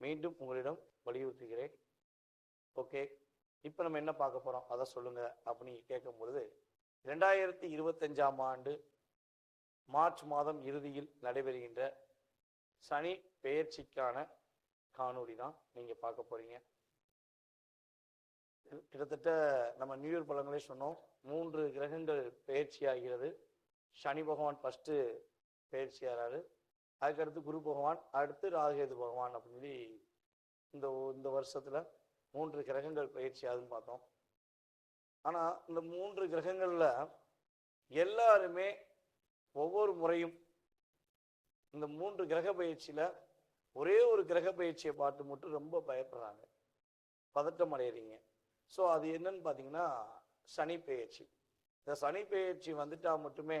மீண்டும் உங்களிடம் வலியுறுத்துகிறேன். ஓகே. இப்போ நம்ம என்ன பார்க்க போகிறோம் அதை சொல்லுங்க அப்படின்னு கேட்கும் பொழுது ரெண்டாயிரத்தி இருபத்தஞ்சாம் ஆண்டு மார்ச் மாதம் இறுதியில் நடைபெறுகின்ற சனி பெயர்ச்சிக்கான காணொளி தான் நீங்கள் பார்க்க போறீங்க. கிட்டத்தட்ட நம்ம நியூ இயர் பழங்களே சொன்னோம் மூன்று கிரகங்கள் பெயர்ச்சி ஆகிறது சனி பகவான் ஃபஸ்ட்டு பெயர்ச்சி ஆகிறாரு அதுக்கடுத்து குரு பகவான் அடுத்து ராகேது பகவான் அப்படின்னு சொல்லி இந்த இந்த வருஷத்தில் மூன்று கிரகங்கள் பயிற்சி ஆகுதுன்னு பார்த்தோம். ஆனால் இந்த மூன்று கிரகங்களில் எல்லாருமே ஒவ்வொரு முறையும் இந்த மூன்று கிரக பயிற்சியில் ஒரே ஒரு கிரக பயிற்சியை பார்த்து மட்டும் ரொம்ப பயப்படுறாங்க. பதட்டம் அடையிறீங்க. ஸோ அது என்னன்னு பார்த்தீங்கன்னா சனி பெயர்ச்சி இந்த சனி பெயர்ச்சி வந்துட்டால் மட்டுமே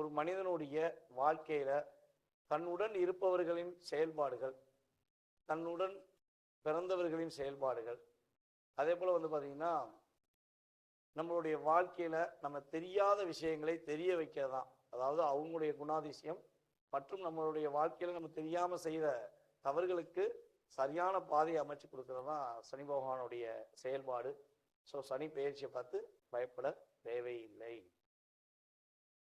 ஒரு மனிதனுடைய வாழ்க்கையில தன்னுடன் இருப்பவர்களின் செயல்பாடுகள் தன்னுடன் பிறந்தவர்களின் செயல்பாடுகள். அதே போல் வந்து பார்த்திங்கன்னா நம்மளுடைய வாழ்க்கையில நம்ம தெரியாத விஷயங்களை தெரிய வைக்கிறதான் அதாவது அவங்களுடைய குணாதிசயம் மற்றும் நம்மளுடைய வாழ்க்கையில நம்ம தெரியாம செய்த தவறுகளுக்கு சரியான பாதையை அமைச்சு கொடுக்கறது தான் சனி பகவானுடைய செயல்பாடு. ஸோ சனி பயிற்சியை பார்த்து பயப்பட தேவையில்லை.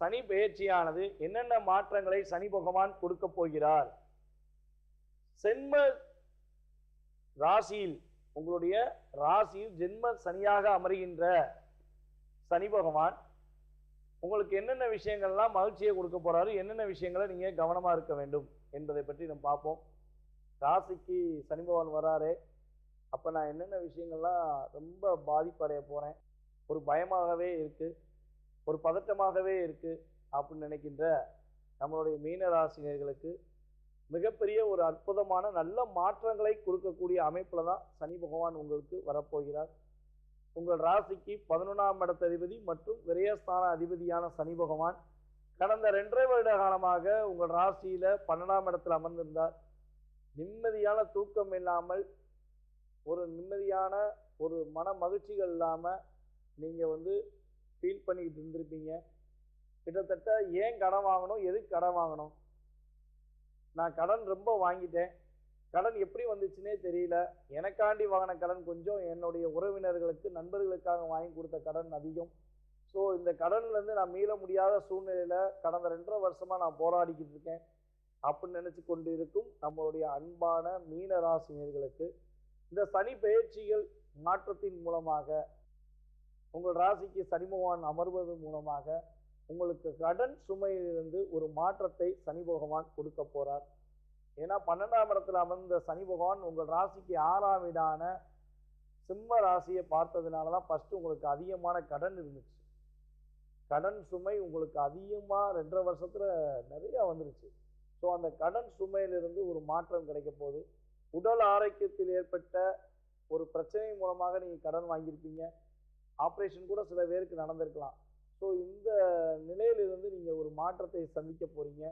சனி பெயர்ச்சியானது என்னென்ன மாற்றங்களை சனி பகவான் கொடுக்க போகிறார்? சென்ம ராசியில் உங்களுடைய ராசியில் ஜென்ம சனியாக அமர்கின்ற சனி பகவான் உங்களுக்கு என்னென்ன விஷயங்கள்லாம் மகிழ்ச்சியை கொடுக்க போறாரு என்னென்ன விஷயங்களை நீங்க கவனமா இருக்க வேண்டும் என்பதை பற்றி நம்ம பார்ப்போம். ராசிக்கு சனி பகவான் வராரு. அப்போ நான் என்னென்ன விஷயங்கள்லாம் ரொம்ப பாதிப்படைய போகிறேன் ஒரு பயமாகவே இருக்குது ஒரு பதட்டமாகவே இருக்குது அப்படின்னு நினைக்கின்ற நம்மளுடைய மீன ராசினியர்களுக்கு மிகப்பெரிய ஒரு அற்புதமான நல்ல மாற்றங்களை கொடுக்கக்கூடிய அமைப்பில் தான் சனி பகவான் உங்களுக்கு வரப்போகிறார். உங்கள் ராசிக்கு பதினொன்றாம் இடத்த அதிபதி மற்றும் விரயஸ்தான அதிபதியான சனி பகவான் கடந்த ரெண்டரை வருட காலமாக உங்கள் ராசியில் பன்னெண்டாம் இடத்தில் அமர்ந்திருந்தார். நிம்மதியான தூக்கம் இல்லாமல் ஒரு நிம்மதியான ஒரு மன மகிழ்ச்சிகள் இல்லாமல் நீங்கள் வந்து ஃபீல் பண்ணிக்கிட்டு இருந்திருப்பீங்க. கிட்டத்தட்ட ஏன் கடன் வாங்கணும்? எதுக்கு கடன் வாங்கணும்? நான் கடன் ரொம்ப வாங்கிட்டேன். கடன் எப்படி வந்துச்சுன்னே தெரியல. எனக்காண்டி வாங்கின கடன் கொஞ்சம் என்னுடைய உறவினர்களுக்கு நண்பர்களுக்காக வாங்கி கொடுத்த கடன் அதிகம். ஸோ இந்த கடன்லேருந்து நான் மீள முடியாத சூழ்நிலையில் கடந்த ரெண்டரை வருஷமாக நான் போராடிக்கிட்டு இருக்கேன். அப்படின்னு நினச்சி கொண்டு இருக்கும் நம்மளுடைய அன்பான மீன ராசினியர்களுக்கு இந்த சனி பயிற்சிகள் மாற்றத்தின் மூலமாக உங்கள் ராசிக்கு சனி பகவான் அமர்வது மூலமாக உங்களுக்கு கடன் சுமையிலிருந்து ஒரு மாற்றத்தை சனி பகவான் கொடுக்க போகிறார் ஏன்னா பன்னெண்டாம் இடத்துல அமர்ந்த சனி பகவான் உங்கள் ராசிக்கு ஆறாம் வீடான சிம்ம ராசியை பார்த்ததுனால தான் ஃபஸ்ட்டு உங்களுக்கு அதிகமான கடன் இருந்துச்சு. கடன் சுமை உங்களுக்கு அதிகமாக ரெண்டரை வருஷத்தில் நிறையா வந்துருச்சு. ஸோ அந்த கடன் சுமையிலிருந்து ஒரு மாற்றம் கிடைக்க போகுது. உடல் ஆரோக்கியத்தில் ஏற்பட்ட ஒரு பிரச்சனை மூலமாக நீங்கள் கடன் வாங்கியிருப்பீங்க. ஆப்ரேஷன் கூட சில பேருக்கு நடந்திருக்கலாம். ஸோ இந்த நிலையிலிருந்து நீங்கள் ஒரு மாற்றத்தை சந்திக்க போகிறீங்க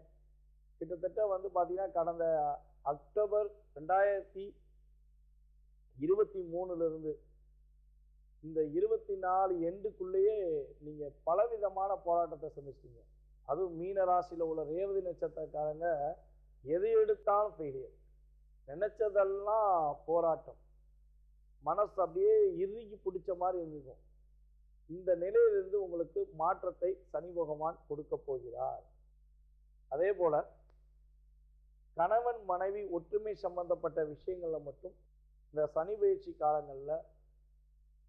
கிட்டத்தட்ட வந்து பார்த்தீங்கன்னா கடந்த அக்டோபர் ரெண்டாயிரத்தி இருபத்தி மூணுலேருந்து இந்த இருபத்தி நாலு எண்டுக்குள்ளேயே நீங்கள் பலவிதமான போராட்டத்தை சந்திச்சிட்டீங்க. அதுவும் மீன ராசியில் உள்ள ரேவதி நட்சத்திரக்காரங்க எது எடுத்தாலும் ஃபெயிலியர் நினச்சதெல்லாம் போராட்டம். மனசு அப்படியே இறுகி பிடிச்ச மாதிரி இருந்திருக்கும். இந்த நிலையிலிருந்து உங்களுக்கு மாற்றத்தை சனி பகவான் கொடுக்க போகிறார். அதே போல கணவன் மனைவி ஒற்றுமை சம்பந்தப்பட்ட விஷயங்களில் மட்டும் இந்த சனி பயிற்சி காலங்களில்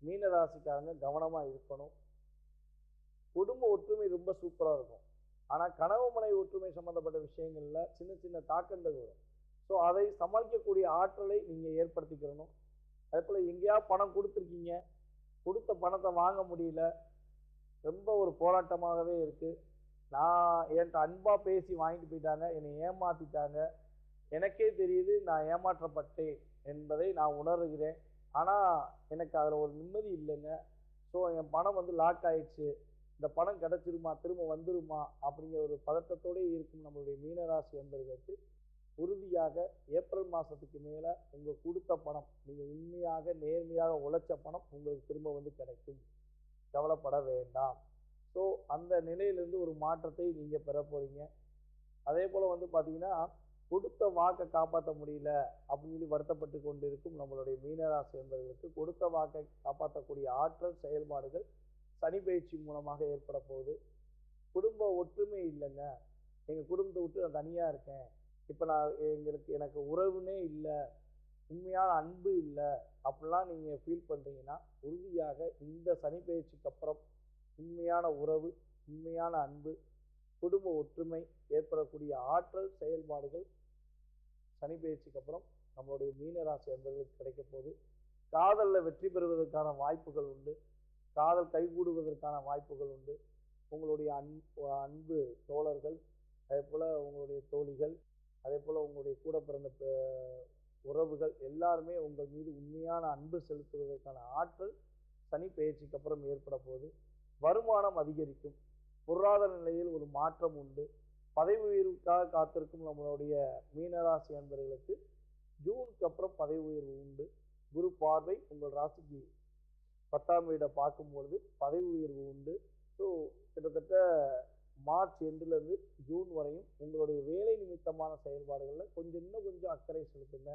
மீனராசிக்காரங்க கவனமாக இருக்கணும். குடும்ப ஒற்றுமை ரொம்ப சூப்பராக இருக்கும். ஆனால் கணவன் மனைவி ஒற்றுமை சம்மந்தப்பட்ட விஷயங்களில் சின்ன சின்ன தாக்கங்கள் வரும். ஸோ அதை சமாளிக்கக்கூடிய ஆற்றலை நீங்கள் ஏற்படுத்திக்கிறணும் அதே போல் எங்கேயாவது பணம் கொடுத்துருக்கீங்க கொடுத்த பணத்தை வாங்க முடியல. ரொம்ப ஒரு போராட்டமாகவே இருக்குது நான் என்கிட்ட அன்பாக பேசி வாங்கிட்டு போயிட்டாங்க. என்னை ஏமாற்றிட்டாங்க எனக்கே தெரியுது நான் ஏமாற்றப்பட்டேன் என்பதை நான் உணர்கிறேன். ஆனால் எனக்கு அதில் ஒரு நிம்மதி இல்லைங்க. ஸோ என் பணம் வந்து லாக் ஆயிடுச்சு. இந்த பணம் கிடச்சிருமா? திரும்ப வந்துருமா? அப்படிங்கிற ஒரு பதட்டத்தோடே இருக்கும் நம்மளுடைய மீனராசி என்பதற்கு உறுதியாக ஏப்ரல் மாதத்துக்கு மேலே உங்கள் கொடுத்த பணம் நீங்கள் உண்மையாக நேர்மையாக உழைச்ச பணம் உங்களுக்கு திரும்ப வந்து கிடைக்கும். கவலைப்பட வேண்டாம். ஸோ அந்த நிலையிலேருந்து ஒரு மாற்றத்தை நீங்கள் பெற போகிறீங்க அதே போல் வந்து பார்த்தீங்கன்னா கொடுத்த வாக்கை காப்பாற்ற முடியல அப்படின்னு சொல்லி வருத்தப்பட்டு கொண்டிருக்கும் நம்மளுடைய மீனராசி என்பவர்களுக்கு கொடுத்த வாக்கை காப்பாற்றக்கூடிய ஆற்றல் செயல்பாடுகள் சனி பயிற்சி மூலமாக ஏற்பட போகுது. குடும்ப ஒற்றுமை இல்லைங்க. எங்கள் குடும்பத்தை விட்டு நான் தனியாக இருக்கேன். இப்போ நான் எங்களுக்கு எனக்கு உறவுனே இல்லை உண்மையான அன்பு இல்லை அப்படிலாம் நீங்கள் ஃபீல் பண்ணுறீங்கன்னா உறுதியாக இந்த சனி பயிற்சிக்கு அப்புறம் உண்மையான உறவு உண்மையான அன்பு குடும்ப ஒற்றுமை ஏற்படக்கூடிய ஆற்றல் செயல்பாடுகள் சனி பயிற்சிக்கு அப்புறம் நம்மளுடைய மீனராசி அன்பர்களுக்கு கிடைக்க போகுது. காதலில் வெற்றி பெறுவதற்கான வாய்ப்புகள் உண்டு. காதல் கைகூடுவதற்கான வாய்ப்புகள் உண்டு. உங்களுடைய அன் அன்பு தோழர்கள் அதே போல் உங்களுடைய தோழிகள் கூட பிறந்த உறவுகள் எல்லாருமே உங்கள் மீது உண்மையான அன்பு செலுத்துவதற்கான ஆற்றல் சனி பயிற்சிக்கு அப்புறம் ஏற்பட போது வருமானம் அதிகரிக்கும். பொருளாதார நிலையில் ஒரு மாற்றம் உண்டு. பதவி உயர்வுக்காக காத்திருக்கும் நம்மளுடைய மீனராசி அன்பர்களுக்கு ஜூனுக்கு அப்புறம் பதவி உயர்வு உண்டு. குரு பார்வை உங்கள் ராசிக்கு பத்தாம் வீடை பார்க்கும்பொழுது பதவி உயர்வு உண்டு. ஸோ கிட்டத்தட்ட மார்ச் எண்டுலேருந்து ஜூன் வரையும் உங்களுடைய வேலை நிமித்தமான செயல்பாடுகளில் கொஞ்சம் இன்னும் கொஞ்சம் அக்கறை செலுத்துங்க.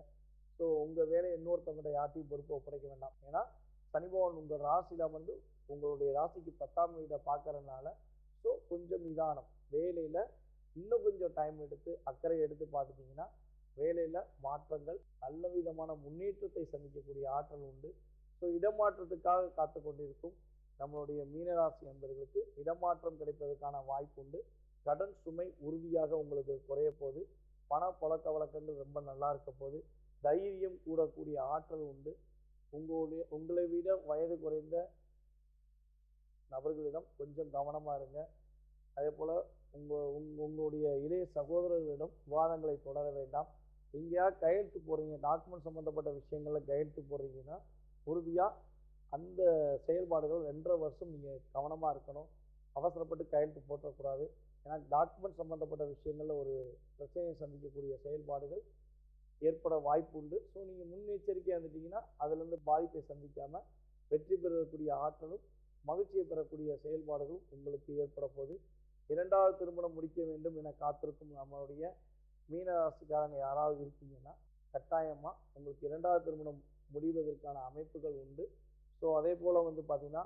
ஸோ உங்கள் வேலையை இன்னொருத்தவங்கிட்ட யார்ட்டையும் பொறுப்பு ஒப்படைக்க வேண்டாம். ஏன்னா சனி பகவான் உங்கள் ராசியில் வந்து உங்களுடைய ராசிக்கு பத்தாம் வீடை பார்க்குறதுனால ஸோ கொஞ்சம் நிதானம். வேலையில் இன்னும் கொஞ்சம் டைம் எடுத்து அக்கறை எடுத்து பார்த்துட்டிங்கன்னா வேலையில் மாற்றங்கள் நல்ல விதமான முன்னேற்றத்தை சந்திக்கக்கூடிய ஆற்றல் உண்டு. ஸோ இடமாற்றத்துக்காக காத்து கொண்டிருக்கும் நம்மளுடைய மீனராசி நண்பர்களுக்கு இடமாற்றம் கிடைப்பதற்கான வாய்ப்பு உண்டு கடன் சுமை உறுதியாக உங்களுக்கு குறைய போது பண பழக்க வழக்கங்கள் ரொம்ப நல்லா இருக்க போது தைரியம் கூடக்கூடிய ஆற்றல் உண்டு. உங்களுடைய உங்களை விட வயது குறைந்த நபர்களிடம் கொஞ்சம் கவனமாக இருங்க. அதே போல் உங்கள் உங்க- உங்களுடைய இளைய சகோதரர்களிடம் விவாதங்களை தொடர வேண்டாம். எங்கேயா கையெழுத்து போடுறீங்க டாக்குமெண்ட் சம்மந்தப்பட்ட விஷயங்களில் கையெழுத்து போடுறீங்கன்னா உறுதியாக அந்த செயல்பாடுகள் ரெண்டரை வருஷம் நீங்கள் கவனமாக இருக்கணும். அவசரப்பட்டு கையெழுத்து போட்டக்கூடாது. ஏன்னா டாக்குமெண்ட் சம்மந்தப்பட்ட விஷயங்களில் ஒரு பிரச்சனையை சந்திக்கக்கூடிய செயல்பாடுகள் ஏற்பட வாய்ப்பு உண்டு ஸோ நீங்கள் முன்னெச்சரிக்கையாக இருந்துட்டிங்கன்னா அதுலேருந்து பாதிப்பை சந்திக்காமல் வெற்றி பெறக்கூடிய ஆற்றலும் மகிழ்ச்சியை பெறக்கூடிய செயல்பாடுகளும் உங்களுக்கு ஏற்பட போகுது. இரண்டாவது திருமணம் முடிக்க வேண்டும் என காத்திருக்கும் நம்மளுடைய மீனராசிக்காரங்க யாராவது இருக்கீங்கன்னா கட்டாயமாக உங்களுக்கு இரண்டாவது திருமணம் முடிவதற்கான அமைப்புகள் உண்டு. ஸோ அதே போல் வந்து பார்த்திங்கன்னா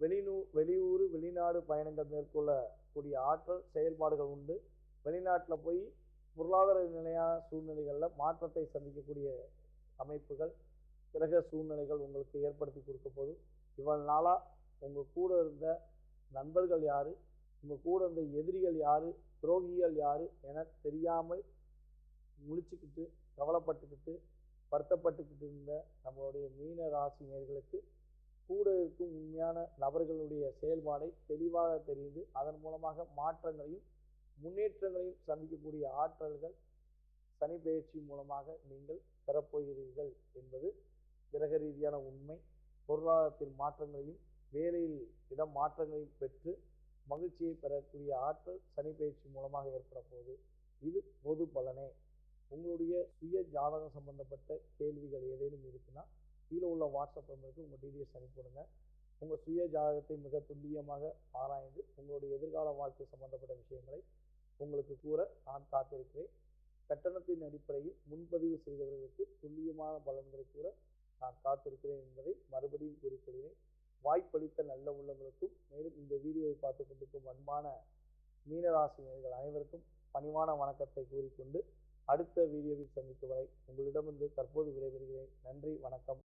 வெளிநூ வெளியூர் வெளிநாடு பயணங்கள் மேற்கொள்ளக்கூடிய ஆற்றல் செயல்பாடுகள் உண்டு. வெளிநாட்டில் போய் பொருளாதார நிலையான சூழ்நிலைகளில் மாற்றத்தை சந்திக்கக்கூடிய அமைப்புகள் கிரக சூழ்நிலைகள் உங்களுக்கு ஏற்படுத்தி கொடுக்க போது இவ்வளவு நாளாக உங்கள் கூட இருந்த நண்பர்கள் யார்? உங்கள் கூட இருந்த எதிரிகள் யார்? துரோகிகள் யார்? என தெரியாமல் முழிச்சுக்கிட்டு கவலைப்பட்டுக்கிட்டு வருத்தப்பட்டுக்கிட்டு இருந்த நம்மளுடைய மீன ராசினியர்களுக்கு கூட இருக்கும் உண்மையான நபர்களுடைய செயல்பாடை தெளிவாக தெரிந்து அதன் மூலமாக மாற்றங்களையும் முன்னேற்றங்களையும் சந்திக்கக்கூடிய ஆற்றல்கள் சனி பயிற்சி மூலமாக நீங்கள் பெறப்போகிறீர்கள் என்பது கிரக ரீதியான உண்மை. பொருளாதாரத்தில் மாற்றங்களையும் வேலையில் இடம் மாற்றங்களையும் பெற்று மகிழ்ச்சியை பெறக்கூடிய ஆற்றல் சனி பயிற்சி மூலமாக ஏற்பட போகுது. இது பொது பலனே. உங்களுடைய சுய ஜாதகம் சம்பந்தப்பட்ட கேள்விகள் ஏதேனும் இருக்குன்னா கீழே உள்ள வாட்ஸ்அப் நம்பருக்கு உங்கள் டீட்டெயில்ஸ் அனுப்பிவிடுங்க உங்கள் சுய ஜாதகத்தை மிக துல்லியமாக ஆராய்ந்து உங்களுடைய எதிர்கால வாழ்க்கை சம்பந்தப்பட்ட விஷயங்களை உங்களுக்கு கூற நான் காத்திருக்கிறேன். கட்டணத்தின் அடிப்படையில் முன்பதிவு செய்தவர்களுக்கு துல்லியமான பலன்களை கூற நான் காத்திருக்கிறேன் என்பதை மறுபடியும் கூறிக்கொள்கிறேன். வாய்ப்பளித்த நல்ல உள்ளங்களுக்கும் மேலும் இந்த வீடியோவை பார்த்து கொண்டிருக்கும் அன்பான மீனராசினியர்கள் அனைவருக்கும் பணிவான வணக்கத்தை கூறிக்கொண்டு அடுத்த வீடியோவில் சந்திக்கும் வரை உங்களிடமிருந்து தற்போது விடைபெறுகிறேன். நன்றி வணக்கம்.